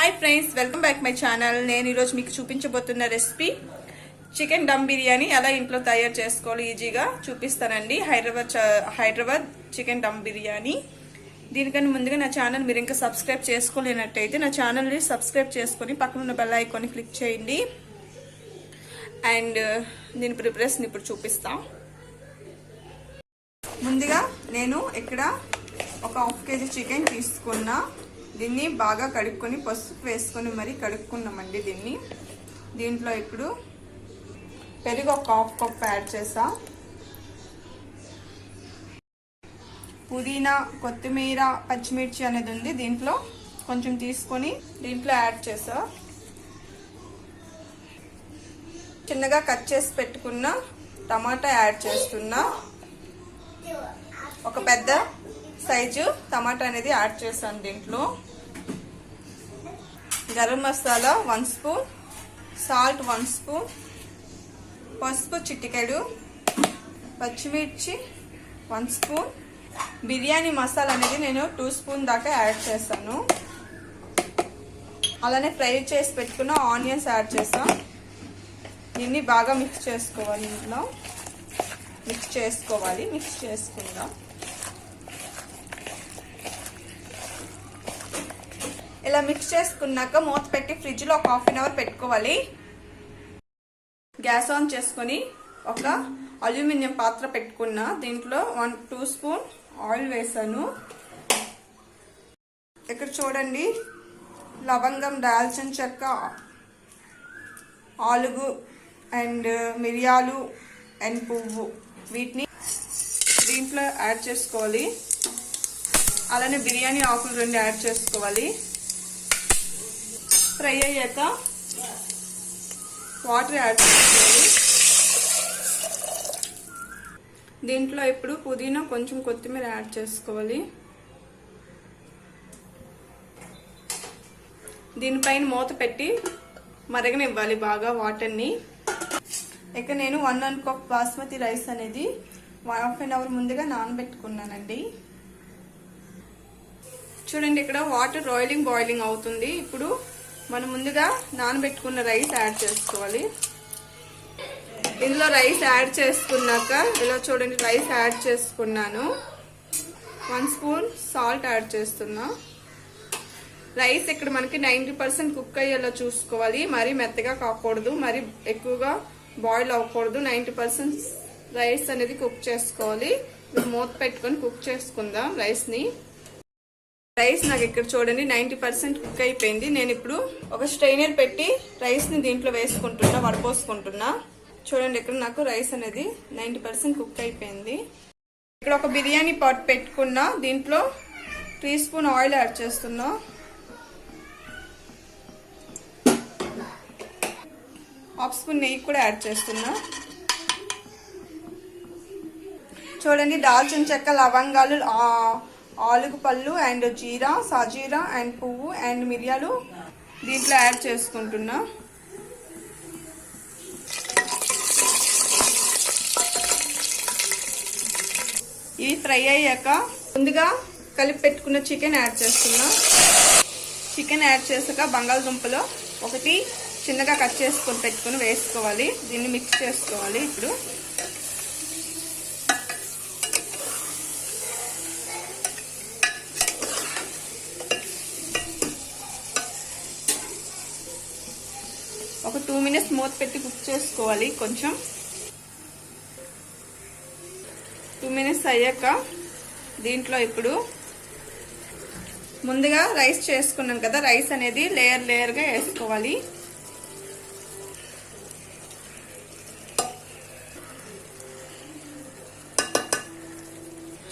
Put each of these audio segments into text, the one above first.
Hi friends welcome back my channel నేను ఈరోజు మీకు చూపించబోతున్న రెసిపీ చికెన్ దమ్ బిర్యానీ ఎలా ఇంట్లో తయారు చేసుకోవాలి ఈజీగా చూపిస్తానండి. హైదరాబాద్ హైదరాబాద్ చికెన్ దమ్ బిర్యానీ. దీనికన్నా ముందుగా నా ఛానల్ మీరు ఇంకా సబ్స్క్రైబ్ చేసుకోలేనట్టయితే నా ఛానల్ని సబ్స్క్రైబ్ చేసుకొని పక్కన ఉన్న బెల్ ఐకాన్ని క్లిక్ చేయండి. అండ్ uh, దీని ప్రిపరేషన్ ఇప్పుడు చూపిస్తాం. ముందుగా నేను ఇక్కడ ఒక హాఫ్ కేజీ చికెన్ తీసుకున్నా. దీన్ని బాగా కడుక్కొని పసుపు వేసుకొని మరీ కడుక్కున్నామండి దీన్ని. దీంట్లో ఇప్పుడు పెరుగు ఒక హాఫ్ కప్ యాడ్ చేసా. పుదీనా కొత్తిమీర పచ్చిమిర్చి అనేది ఉంది దీంట్లో. కొంచెం తీసుకొని దీంట్లో యాడ్ చేసా. చిన్నగా కట్ చేసి పెట్టుకున్న టమాటా యాడ్ చేస్తున్నా. ఒక పెద్ద సైజు టమాటా అనేది యాడ్ చేశాను దీంట్లో. Garam masala one spoon salt one spoon పసుపు చిటికెడు పచ్చిమిర్చి వన్ స్పూన్. బిర్యానీ మసాలా అనేది నేను టూ స్పూన్ దాకా యాడ్ చేశాను అలానే ఫ్రై చేసి పెట్టుకున్న ఆనియన్స్ యాడ్ చేసాం దీన్ని బాగా మిక్స్ చేసుకోవాలి ఇంట్లో మిక్స్ చేసుకోవాలి మిక్స్ చేసుకుందాం. ఇలా మిక్స్ చేసుకున్నాక మూత పెట్టి ఫ్రిడ్జ్లో ఒక హాఫ్ అన్ అవర్ పెట్టుకోవాలి. గ్యాస్ ఆన్ చేసుకొని ఒక అల్యూమినియం పాత్ర పెట్టుకున్నా. దీంట్లో వన్ టూ స్పూన్ ఆయిల్ వేసాను. ఇక్కడ చూడండి లవంగం దాల్చిన చెక్క ఆలుగు అండ్ మిరియాలు అండ్ పువ్వు. వీటిని దీంట్లో యాడ్ చేసుకోవాలి. అలానే బిర్యానీ ఆకులు రెండు యాడ్ చేసుకోవాలి. ఫ్రై అయ్యాక వాటర్ యాడ్ చేసుకోవాలి. దీంట్లో ఇప్పుడు పుదీనా కొంచెం కొత్తిమీర యాడ్ చేసుకోవాలి. దీనిపైన మూత పెట్టి మరగనివ్వాలి బాగా వాటర్ని. ఇక నేను one and cup basmati rice అనేది హాఫ్ అన్ అవర్ ముందుగా నానబెట్టుకున్నానండి. చూడండి ఇక్కడ వాటర్ రాయిలింగ్ బాయిలింగ్ అవుతుంది. ఇప్పుడు మనం ముందుగా నానబెట్టుకున్న రైస్ యాడ్ చేసుకోవాలి. ఇందులో రైస్ యాడ్ చేసుకున్నాక ఇలా చూడండి రైస్ యాడ్ చేసుకున్నాను. వన్ స్పూన్ సాల్ట్ యాడ్ చేస్తున్నా. రైస్ ఇక్కడ మనకి నైంటీ పర్సెంట్ కుక్ అయ్యేలా చూసుకోవాలి. మరీ మెత్తగా కాకూడదు మరీ ఎక్కువగా బాయిల్ అవ్వకూడదు. నైంటీ పర్సెంట్ రైస్ అనేది కుక్ చేసుకోవాలి. మూత పెట్టుకొని కుక్ చేసుకుందాం రైస్ని. రైస్ నాకు ఇక్కడ చూడండి నైంటీ పర్సెంట్ కుక్ అయిపోయింది. నేను ఇప్పుడు ఒక స్ట్రైనర్ పెట్టి రైస్ని దీంట్లో వేసుకుంటున్నా వడపోసుకుంటున్నా. చూడండి ఇక్కడ నాకు రైస్ అనేది నైంటీ పర్సెంట్ కుక్ అయిపోయింది. ఇక్కడ ఒక బిర్యానీ పాట్ పెట్టుకున్నా దీంట్లో టీ స్పూన్ ఆయిల్ యాడ్ చేస్తున్నా. హాఫ్ స్పూన్ నెయ్యి కూడా యాడ్ చేస్తున్నా. చూడండి దాల్చిన చెక్క లవంగాలు ఆ- ఆలుగు పళ్ళు అండ్ జీరా సాజీరా అండ్ పువ్వు అండ్ మిరియాలు దీంట్లో యాడ్ చేసుకుంటున్నా. ఇవి ఫ్రై అయ్యాక ముందుగా కలిపి పెట్టుకున్న చికెన్ యాడ్ చేస్తున్నా. చికెన్ యాడ్ చేసాక బంగాళదుంపలో ఒకటి చిన్నగా కట్ చేసుకొని పెట్టుకొని వేసుకోవాలి. దీన్ని మిక్స్ చేసుకోవాలి ఇప్పుడు. ఒక టూ మినిట్స్ మూత పెట్టి కుక్ చేసుకోవాలి కొంచెం. టూ మినిట్స్ అయ్యాక దీంట్లో ఇప్పుడు ముందుగా రైస్ చేసుకున్నాం కదా రైస్ అనేది లేయర్ లేయర్గా వేసుకోవాలి.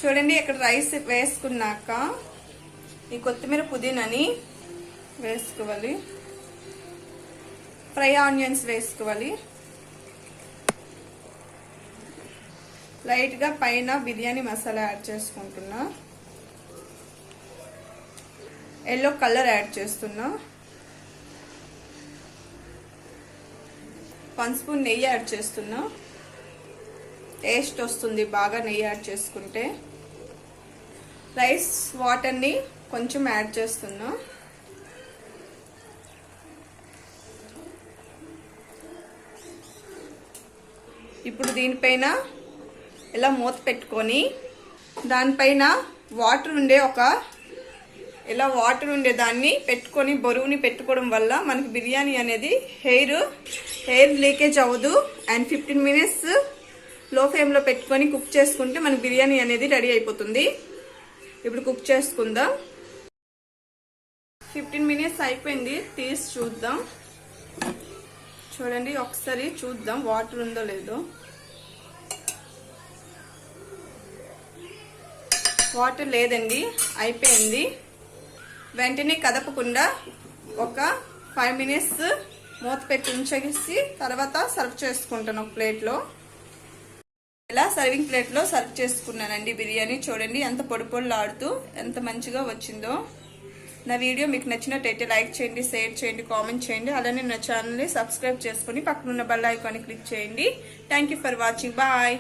చూడండి ఇక్కడ రైస్ వేసుకున్నాక ఈ కొత్తిమీర పుదీనాని వేసుకోవాలి. ఫ్రై ఆనియన్స్ వేసుకోవాలి. లైట్గా పైన బిర్యానీ మసాలా యాడ్ చేసుకుంటున్నా. ఎల్లో కలర్ యాడ్ చేస్తున్నా. వన్ స్పూన్ నెయ్యి యాడ్ చేస్తున్నా. టేస్ట్ వస్తుంది బాగా నెయ్యి యాడ్ చేసుకుంటే. రైస్ వాటర్ని కొంచెం యాడ్ చేస్తున్నా. ఇప్పుడు దీనిపైన ఇలా మూత పెట్టుకొని దానిపైన వాటర్ ఉండే ఒక ఇలా వాటర్ ఉండే దాన్ని పెట్టుకొని బరువుని పెట్టుకోవడం వల్ల మనకి బిర్యానీ అనేది హెయిర్ హెయిర్ లీకేజ్ అవ్వదు. అండ్ ఫిఫ్టీన్ మినిట్స్లో ఫ్లేమ్లో పెట్టుకొని కుక్ చేసుకుంటే మనకి బిర్యానీ అనేది రెడీ అయిపోతుంది. ఇప్పుడు కుక్ చేసుకుందాం. ఫిఫ్టీన్ మినిట్స్ అయిపోయింది. తీసి చూద్దాం. చూడండి ఒకసారి చూద్దాం వాటర్ ఉందో లేదో. వాటర్ లేదండి అయిపోయింది. వెంటనే కదపకుండా ఒక ఫైవ్ మినిట్స్ మూత పెట్టి ఉంచేసి తర్వాత సర్వ్ చేసుకుంటాను ఒక ప్లేట్లో. ఇలా సర్వింగ్ ప్లేట్లో సర్వ్ చేసుకున్నానండి బిర్యానీ. చూడండి ఎంత పొడి ఆడుతూ ఎంత మంచిగా వచ్చిందో. నా వీడియో మీకు నచ్చినట్టయితే లైక్ చేయండి షేర్ చేయండి కామెంట్ చేయండి. అలానే నా ఛానల్ని సబ్స్క్రైబ్ చేసుకుని పక్కనున్న బెల్ ఐకాన్ని క్లిక్ చేయండి. Thank for watching. బాయ్.